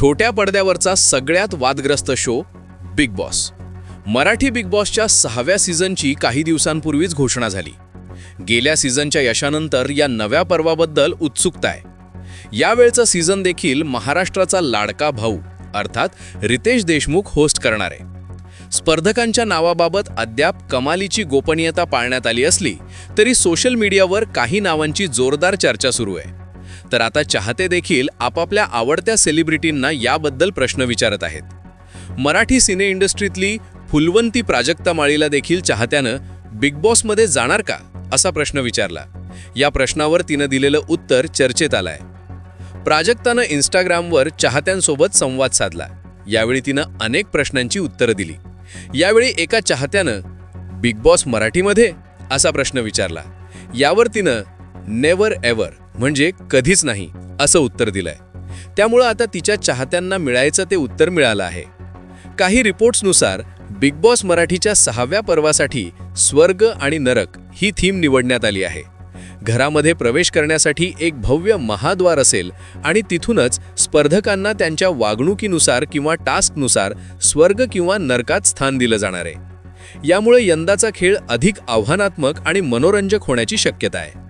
छोट्या पडद्यावरचा सगळ्यात वादग्रस्त show Bigg Boss. Marathi Bigg बॉसच्या सहाव्या सीझनची काही दिवसांपूर्वीच घोषणा झाली. गेल्या सीझनच्या यशानंतर या नव्या पर्वाबद्दल उत्सुकता आहे यावेळचं सीझन देखील महाराष्ट्राचा लाडका भाऊ अर्थात रितेश देशमुख होस्ट करणार. आहे स्पर्धकांच्या नावाबाबत अद्याप कमालीची गोपनीयता पाळण्यात आली असली तरी सोशल मीडियावर काही नावांची जोरदार चर्चा सुरू आहे. तर आता चाहते देखील आपापल्या आवडत्या सेलिब्रिटींना याबद्दल प्रश्न विचारत आहेत. मराठी सिने इंडस्ट्रीतली फुलवंती प्राजक्ता माळीला देखील चाहत्यानं बिग बॉसमध्ये जाणार का असा प्रश्न विचारला. या प्रश्नावर तिनं दिलेलं उत्तर चर्चेत आलंय. प्राजक्तानं इंस्टाग्रामवर चाहत्यांसोबत संवाद साधला. यावेळी तिनं अनेक प्रश्नांची उत्तरं दिली. यावेळी एका चाहत्यानं बिग बॉस मराठीमध्ये? असा प्रश्न विचारला. यावर तिनं नेवर एव्हर म्हणजे कधीच नाही असं उत्तर दिलंय. त्यामुळं आता तिच्या चाहत्यांना मिळायचं ते उत्तर मिळालं आहे. काही रिपोर्ट्सनुसार बिग बॉस मराठीच्या सहाव्या पर्वासाठी स्वर्ग आणि नरक ही थीम निवडण्यात आली आहे. घरामध्ये प्रवेश करण्यासाठी एक भव्य महाद्वार असेल आणि तिथूनच स्पर्धकांना त्यांच्या वागणुकीनुसार किंवा टास्कनुसार स्वर्ग किंवा नरकात स्थान दिलं जाणार आहे. यामुळे यंदाचा खेळ अधिक आव्हानात्मक आणि मनोरंजक होण्याची शक्यता आहे.